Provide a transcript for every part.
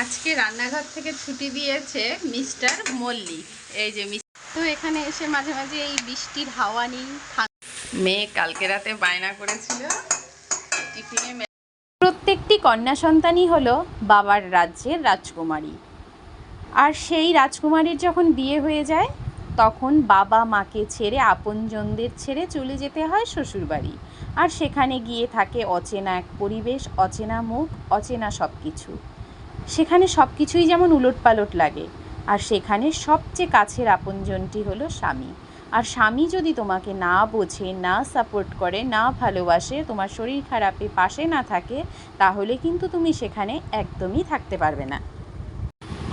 আজকে রান্নাঘর থেকে ছুটি দিয়েছে মিস্টার মল্লিক। এই যে তো এখানে এসে মাঝে মাঝে এই বৃষ্টির হাওয়া নেই মেয়ে কালকে রাতে বায়না করেছিল। প্রত্যেকটি কন্যা সন্তানই হলো বাবার রাজ্যের রাজকুমারী। আর সেই রাজকুমারীর যখন বিয়ে হয়ে যায়, তখন বাবা মাকে ছেড়ে আপনজনদের ছেড়ে চলে যেতে হয় শ্বশুরবাড়ি। আর সেখানে গিয়ে থাকে অচেনা এক পরিবেশ, অচেনা মুখ, অচেনা সব কিছু সেখানে সব কিছুই যেমন উলটপালট লাগে। আর সেখানে সবচেয়ে কাছের আপনজনটি হলো স্বামী। আর স্বামী যদি তোমাকে না বোঝে, না সাপোর্ট করে, না ভালোবাসে, তোমার শরীর খারাপে, পাশে না থাকে, তাহলে কিন্তু তুমি সেখানে একদমই থাকতে পারবে না।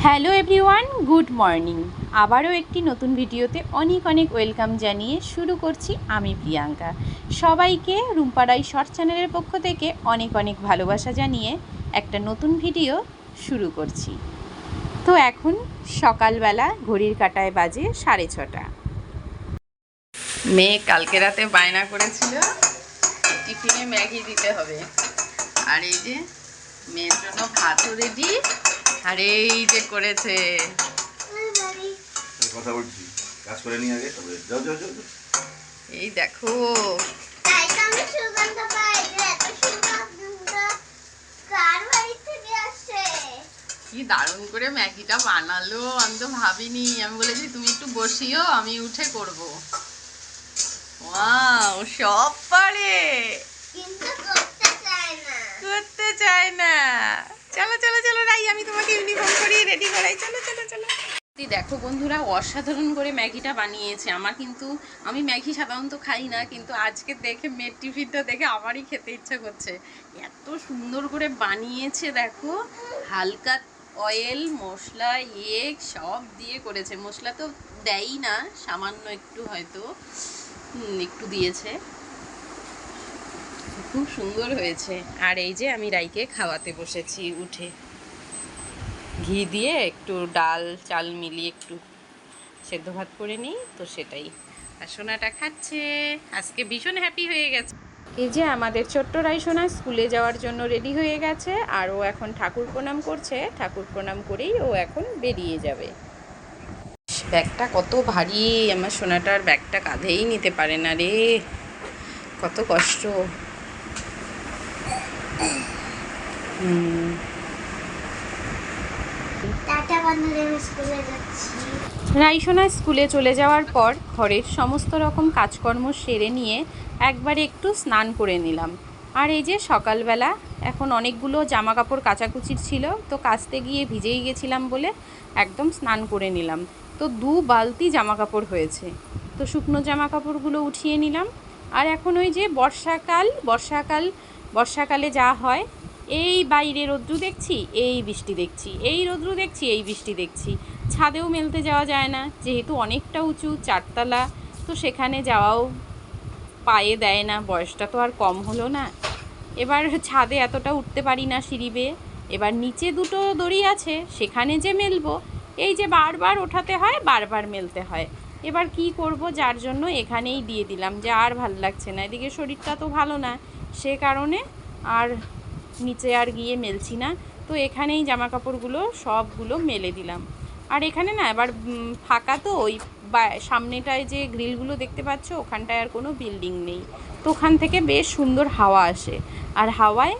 Hello everyone, good morning. আবারও একটি নতুন ভিডিওতে অনেক অনেক ওয়েলকাম জানিয়ে শুরু করছি আমি প্রিয়াঙ্কা। সবাইকে রুম্পারাই শর্ট চ্যানেলের পক্ষ থেকে অনেক অনেক ভালোবাসা জানিয়ে একটা নতুন ভিডিও শুরু করছি। তো এখন সকালবেলা ঘড়ির কাটায় বাজে সাড়ে ছটা। মেয়ে কালকে রাতে বায়না করেছিল টিফিনে ম্যাগি দিতে হবে। আর এই যে মেয়ের জন্য ভাতও রেডি আর এই যে করেছে। কথা বলছি কাজ করে নিয়ে আগে তবে যাও যাও যাও যাও। এই দেখো তাই তো আমি সুগন্ধ পাই যে এত সুগন্ধ কার বাড়ি থেকে আসছে কি দারুণ করে ম্যাগিটা বানালো। আমি তো ভাবিনি। আমি বলেছি তুমি একটু বসিও আমি উঠে করব। ওয়াও সব পারে। কিন্তু করতে চায় না। করতে চায় না। চলো চলো চলো রাই আমি তোমাকে ইউনিফর্ম করিয়ে রেডি করাই। চলো চলো চলো। দেখো বন্ধুরা অসাধারণ করে ম্যাগিটা বানিয়েছে। আমার কিন্তু আমি ম্যাগি সাধারণত খাই না কিন্তু আজকে দেখে মেয়ের টিফিনটা দেখে আমারই খেতে ইচ্ছা করছে। এত সুন্দর করে বানিয়েছে দেখো। হালকা অয়েল মশলা এগ সব দিয়ে করেছে। মশলা তো দেয়ই না, সামান্য একটু হয়তো। একটু দিয়েছে। খুব সুন্দর হয়েছে। আর এই যে আমি রাইকে খাওয়াতে বসেছি উঠে। ঘি দিয়ে একটু ডাল, চাল মিলিয়ে একটু সেদ্ধ ভাত করে নিই, তো সেটাই। আর সোনাটা খাচ্ছে। আজকে ভীষণ হ্যাপি হয়ে গেছে। এই যে আমাদের ছোট্ট রাই সোনা স্কুলে যাওয়ার জন্য রেডি হয়ে গেছে, আর ও এখন ঠাকুর প্রণাম করছে। ঠাকুর প্রণাম করেই ও এখন বেরিয়ে যাবে। ব্যাগটা কত ভারী, আমার সোনাটার ব্যাগটা কাঁধেই নিতে পারে না রে। কত কষ্ট। হুম টাটা বন্ধুরা আমি স্কুলে যাচ্ছি রাইসোনা স্কুলে চলে যাওয়ার পর ঘরের সমস্ত রকম কাজকর্ম সেরে নিয়ে একবারে একটু স্নান করে নিলাম। আর এই যে সকালবেলা, এখন অনেকগুলো জামা কাপড় কাচাকুচির ছিল, তো কাচতে গিয়ে ভিজেই গেছিলাম বলে একদম স্নান করে নিলাম। তো দু বালতি জামা কাপড় হয়েছে। তো শুকনো জামা কাপড়গুলো উঠিয়ে নিলাম। আর এখন ওই যে বর্ষাকাল বর্ষাকাল, বর্ষাকালে যা হয় এই বাইরে রৌদ্রু দেখছি, এই বৃষ্টি দেখছি, এই রৌদ্রু দেখছি, এই বৃষ্টি দেখছি। ছাদেও মেলতে যাওয়া যায় না, যেহেতু অনেকটা উঁচু, চারতলা, তো সেখানে যাওয়াও পায়ে দেয় না, বয়সটা তো আর কম হলো না। এবার ছাদে এতটা উঠতে পারি না সিঁড়ি বেয়ে, এবার নিচে দুটো দড়ি আছে, সেখানে যে মেলবো, এই যে বারবার ওঠাতে হয়, বারবার মেলতে হয়। এবার কি করব, যার জন্য এখানেই দিয়ে দিলাম, যে আর ভালো লাগছে না, এদিকে শরীরটা তো ভালো না, সে কারণে আর নিচে আর গিয়ে মেলছি না। তো এখানেই জামা কাপড়গুলো সবগুলো মেলে দিলাম। আর এখানে না, এবার ফাঁকা তো ওই সামনেটায় যে গ্রিলগুলো দেখতে পাচ্ছ, ওখানটায় আর কোনো বিল্ডিং নেই। তো ওখান থেকে বেশ সুন্দর হাওয়া আসে। আর হাওয়ায়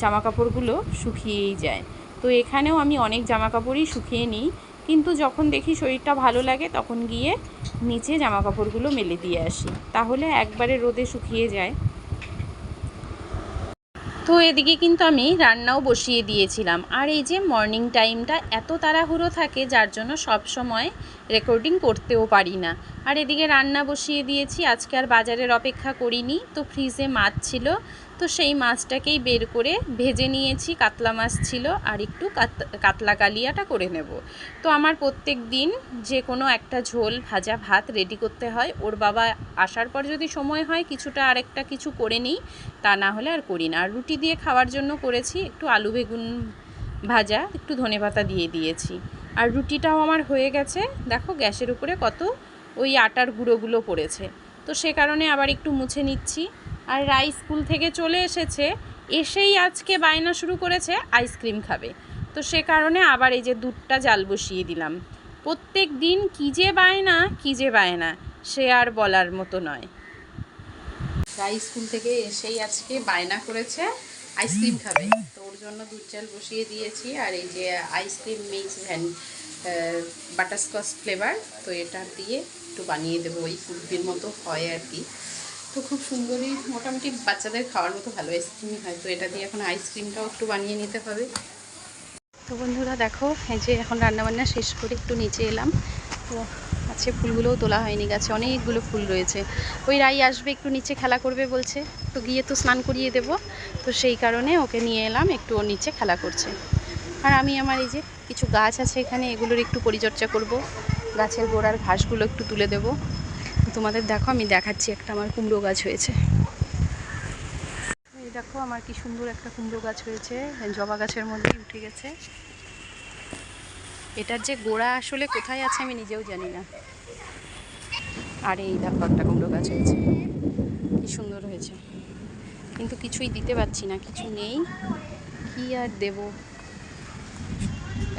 জামা কাপড়গুলো শুকিয়েই যায়। তো এখানেও আমি অনেক জামা কাপড়ই শুকিয়ে নিই। কিন্তু যখন দেখি শরীরটা ভালো লাগে, তখন গিয়ে নিচে জামা কাপড়গুলো মেলে দিয়ে আসি। তাহলে একবারে রোদে শুকিয়ে যায়। তো এদিকে কিন্তু আমি রান্নাও বসিয়ে দিয়েছিলাম। আর এই যে মর্নিং টাইমটা এত তাড়াহুড়ো থাকে, যার জন্য সব সময় রেকর্ডিং করতেও পারি না। আর এদিকে রান্না বসিয়ে দিয়েছি, আজকে আর বাজারের অপেক্ষা করিনি। তো ফ্রিজে মাছ ছিল তো সেই মাছটাকেই বের করে ভেজে নিয়েছি, কাতলা মাছ ছিল, আর একটু কাতলা কালিয়াটা করে নেব। তো আমার প্রত্যেক দিন যে কোনো একটা ঝোল, ভাজা ভাত রেডি করতে হয়। ওর বাবা আসার পর যদি সময় হয়, কিছুটা আরেকটা কিছু করে নিই, তা না হলে আর করি না। আর রুটি দিয়ে খাওয়ার জন্য করেছি, একটু আলু বেগুন ভাজা, একটু ধনেপাতা দিয়ে দিয়েছি। আর রুটিটাও আমার হয়ে গেছে। দেখো গ্যাসের উপরে কত ওই আটার গুঁড়োগুলো পড়েছে। তো সে কারণে আবার একটু মুছে নিচ্ছি। আর রাই স্কুল থেকে চলে এসেছে, এসেই আজকে বায়না শুরু করেছে আইসক্রিম খাবে। তো সে কারণে আবার এই যে দুধটা জাল বসিয়ে দিলাম। প্রত্যেক দিন কী যে বায়না, কী যে বায়না, সে আর বলার মতো নয়। রাই স্কুল থেকে এসেই আজকে বায়না করেছে আইসক্রিম খাবে। তো ওর জন্য দুধ চাল বসিয়ে দিয়েছি, আর এই যে ice cream mix van butterscotch flavour তো এটা দিয়ে একটু বানিয়ে দেবো ওই কুলফির মতো হয় আর কি। তো খুব সুন্দরই, মোটামুটি বাচ্চাদের খাওয়ার মতো ভালো আইসক্রিমই হয়। তো এটা দিয়ে এখন আইসক্রিমটাও একটু বানিয়ে নিতে হবে। তো বন্ধুরা দেখো, এই যে এখন রান্নাবান্না শেষ করে একটু নিচে এলাম। তো আজকে ফুলগুলোও তোলা হয়নি, গাছে অনেকগুলো ফুল রয়েছে। ওই রাই আসবে একটু নিচে খেলা করবে বলছে। তো গিয়ে তো স্নান করিয়ে দেব। তো সেই কারণে ওকে নিয়ে এলাম, একটু ওর নিচে খেলা করছে। আর আমি আমার এই যে কিছু গাছ আছে এখানে, এগুলোর একটু পরিচর্যা করব। গাছের গোড়ার ঘাসগুলো একটু তুলে দেব। তোমাদের দেখো, আমি দেখাচ্ছি একটা আমার কুমড়ো গাছ হয়েছে। এই দেখো আমার কি সুন্দর একটা কুমড়ো গাছ হয়েছে, জবা গাছের মধ্যেই উঠে গেছে। এটার যে গোড়া আসলে কোথায় আছে আমি নিজেও জানি না। আর এই দেখো একটা কুমড়ো গাছ হয়েছে। কি সুন্দর হয়েছে। কিন্তু কিছুই দিতে পারছি না, কিছু নেই। কি আর দেব?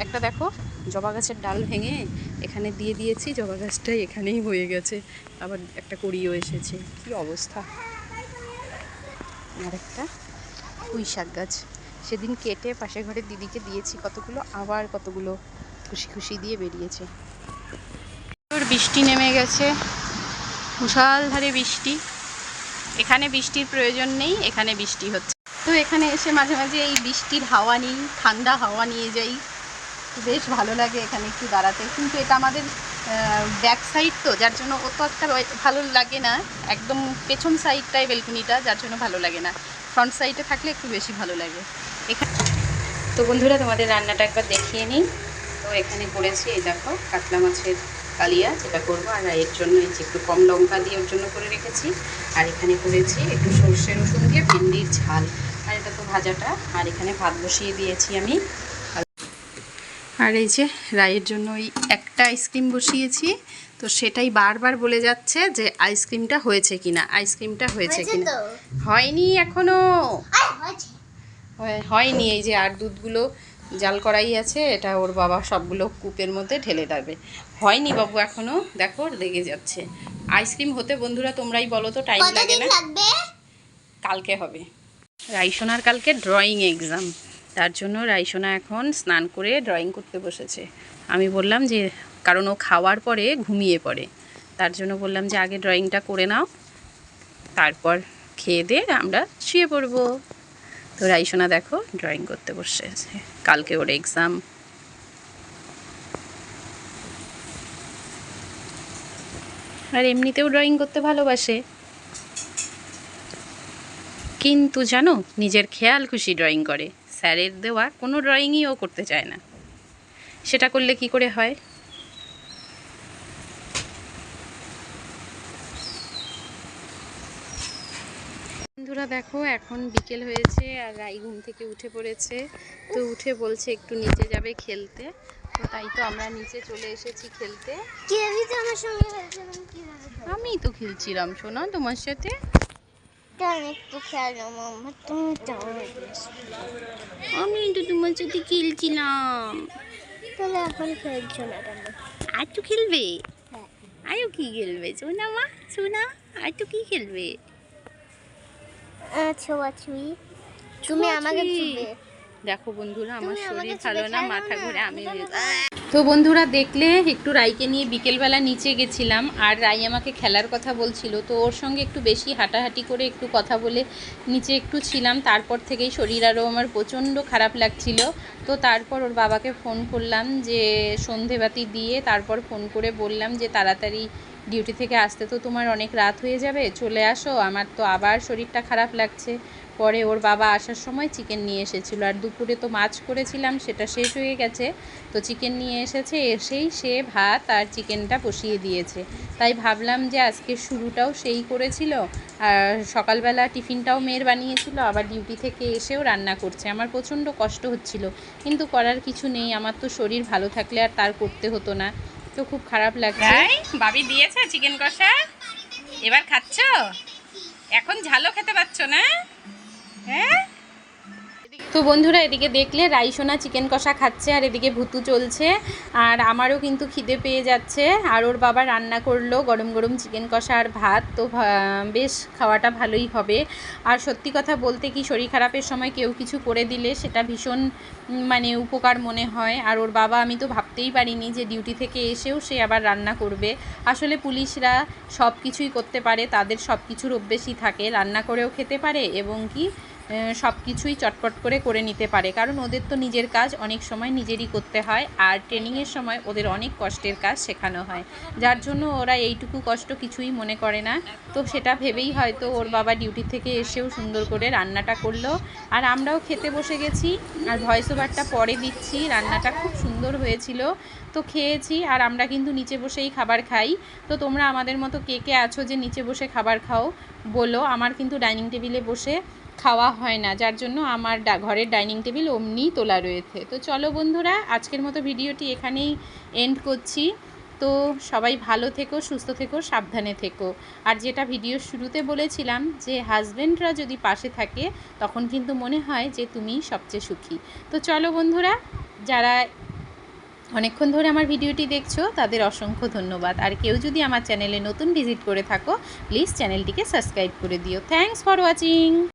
একটা দেখো। জবা গাছের ডাল ভেঙে এখানে দিয়ে দিয়েছি, জবা গাছটাই এখানেই হয়ে গেছে। আবার একটা কড়িও এসেছে। কি অবস্থা? আর একটা পুঁই শাক গাছ। সেদিন কেটে পাশের ঘরের দিদিকে দিয়েছি কতগুলো, আবার কতগুলো খুশি খুশি দিয়ে বেরিয়েছে। বৃষ্টি নেমে গেছে। মুষালধারে বৃষ্টি। এখানে বৃষ্টির প্রয়োজন নেই, এখানে বৃষ্টি হচ্ছে। তো এখানে এসে মাঝে মাঝে এই বৃষ্টির হাওয়া নিই, ঠান্ডা হাওয়া নিয়ে যাই। বেশ ভালো লাগে এখানে একটু দাঁড়াতে। কিন্তু এটা আমাদের ব্যাক সাইড তো, যার জন্য অত একটা ভালো লাগে না। একদম পেছন সাইডটাই বেলকুনিটা যার জন্য ভালো লাগে না। ফ্রন্ট সাইডে থাকলে একটু বেশি ভালো লাগে। এখানে তো বন্ধুরা, তোমাদের রান্নাটা একবার দেখিয়ে নিই। তো এখানে করেছি, এই দেখো, কাতলা মাছের কালিয়া, যেটা করব। আর এর জন্য এই যে একটু কম লঙ্কা দিয়ে ওর জন্য করে রেখেছি। আর এখানে করেছি একটু সর্ষে রসুন দিয়ে ভেন্ডির ঝাল। আর এটা তো ভাজাটা। আর এখানে ভাত বসিয়ে দিয়েছি আমি। আর এই যে রায়ের জন্য ওই একটা আইসক্রিম বসিয়েছি তো সেটাই বারবার বলে যাচ্ছে যে আইসক্রিমটা হয়েছে কিনা আইসক্রিমটা হয়েছে কিনা। হয়নি এখনও। হয়- হয়নি এই যে আর দুধগুলো জাল করাই আছে এটা ওর বাবা সবগুলো কূপের মধ্যে ঢেলে দেবে। হয়নি বাবু এখনও দেখো লেগে যাচ্ছে। আইসক্রিম হতে বন্ধুরা তোমরাই বলো তো টাইম লাগে না। কালকে হবে। রাইসোনার কালকে ড্রয়িং এক্সাম তার জন্য রাইসোনা এখন স্নান করে ড্রয়িং করতে বসেছে। আমি বললাম যে, কারণ ও খাওয়ার পরে ঘুমিয়ে পড়ে। তার জন্য বললাম যে, আগে ড্রয়িংটা করে নাও। তারপর খেয়ে দিয়ে আমরা শুয়ে পড়ব। তো রাইসোনা দেখো ড্রয়িং করতে বসেছে কালকে ওর এক্সাম আর এমনিতেও ড্রয়িং করতে ভালোবাসে। কিন্তু জানো নিজের খেয়াল খুশি ড্রয়িং করে। স্যারের দেওয়া কোনো ড্রয়িংই ও করতে চায় না। সেটা করলে কি করে হয়? বন্ধুরা দেখো এখন বিকেল হয়েছে আর রাই ঘুম থেকে উঠে পড়েছে। তো উঠে বলছে একটু নিচে যাবে খেলতে। তো তাই তো আমরা নিচে চলে এসেছি খেলতে। আমি তো খেলছিলাম শোনা তোমার সাথে। আমি একটু খেলো মাম্মা তুমি তাহলে আমি তো তোমার সাথে খেলছিলাম তাহলে এখন খেলছো না কেন আর তো খেলবে আয়ো কি খেলবে সোনা মা সোনা আর তো কি খেলবে ছোঁয়াছুঁই তুমি আমাকে। দেখো বন্ধুরা আমার শরীর ভালো না মাথা ঘুরে আমি আমি তো বন্ধুরা দেখলে একটু রাইকে নিয়ে বিকেলবেলা নিচে গেছিলাম আর রাই আমাকে খেলার কথা বলছিল তো ওর সঙ্গে একটু বেশি হাঁটাহাঁটি করে একটু কথা বলে নিচে একটু ছিলাম তারপর থেকেই শরীর আরও আমার প্রচণ্ড খারাপ লাগছিল। তো তারপর ওর বাবাকে ফোন করলাম যে সন্ধেবাতি দিয়ে তারপর ফোন করে বললাম যে তাড়াতাড়ি ডিউটি থেকে আসতে তো তোমার অনেক রাত হয়ে যাবে চলে আসো আমার তো আবার শরীরটা খারাপ লাগছে। পরে ওর বাবা আসার সময় চিকেন নিয়ে এসেছিল। আর দুপুরে তো মাছ করেছিলাম, সেটা শেষ হয়ে গেছে। তো চিকেন নিয়ে এসেছে, এসেই সে ভাত আর চিকেনটা বসিয়ে দিয়েছে। তাই ভাবলাম যে আজকে শুরুটাও সেই করেছিল। আর সকালবেলা টিফিনটাও মেয়ের বানিয়েছিল, আবার ডিউটি থেকে এসেও রান্না করছে। আমার প্রচণ্ড কষ্ট হচ্ছিল, কিন্তু করার কিছু নেই। আমার তো শরীর ভালো থাকলে আর তার করতে হতো না। তো খুব খারাপ লাগছে। বাবি দিয়েছে চিকেন কষা? এবার খাচ্ছ? এখন ঝালও খেতে পাচ্ছ না? হ্যাঁ? তো বন্ধুরা, এদিকে দেখলে রাইসোনা চিকেন কষা খাচ্ছে আর এদিকে ভুতু চলছে আর আমারও কিন্তু খিদে পেয়ে যাচ্ছে আর ওর বাবা রান্না করল গরম গরম চিকেন কষা আর ভাত। তো বেশ খাওয়াটা ভালোই হবে। আর সত্যি কথা বলতে কি, শরীর খারাপের সময় কেউ কিছু করে দিলে সেটা ভীষণ মানে উপকার মনে হয়। আর ওর বাবা, আমি তো ভাবতেই পারিনি যে ডিউটি থেকে এসেও সে আবার রান্না করবে। আসলে পুলিশরা সব কিছুই করতে পারে, তাদের সব কিছুর অভ্যেসই থাকে। রান্না করেও খেতে পারে এবং কি সব কিছুই চটপট করে করে নিতে পারে। কারণ ওদের তো নিজের কাজ, অনেক সময় নিজেরই করতে হয় আর ট্রেনিংয়ের সময় ওদের অনেক কষ্টের কাজ শেখানো হয়। যার জন্য ওরা এইটুকু কষ্ট কিছুই মনে করে না। তো সেটা ভেবেই হয়তো ওর বাবা ডিউটি থেকে এসেও সুন্দর করে রান্নাটা করল। আর আমরাও খেতে বসে গেছি আর ভয়েস ওভারটা পরে দিচ্ছি। রান্নাটা খুব সুন্দর হয়েছিল। তো খেয়েছি আর আমরা কিন্তু নিচে বসেই খাবার খাই। তো তোমরা আমাদের মতো কে কে আছো যে নিচে বসে খাবার খাও, বলো। আমার কিন্তু ডাইনিং টেবিলে বসে খাওয়া হয় না, যার জন্য আমার ঘরের ডাইনিং টেবিল অমনিই তোলা রয়েছে। তো চলো বন্ধুরা, আজকের মতো ভিডিওটি এখানেই এন্ড করছি। তো সবাই ভালো থেকো, সুস্থ থেকো, সাবধানে থেকো। আর যেটা ভিডিওর শুরুতে বলেছিলাম যে হাজব্যান্ডরা যদি পাশে থাকে, তখন কিন্তু মনে হয় যে তুমি সবচেয়ে সুখী। তো চলো বন্ধুরা, যারা অনেকক্ষণ ধরে আমার ভিডিওটি দেখছ, তাদের অসংখ্য ধন্যবাদ। আর কেউ যদি আমার চ্যানেলে নতুন ভিজিট করে থাকো প্লিজ চ্যানেলটিকে সাবস্ক্রাইব করে দিও। Thanks for watching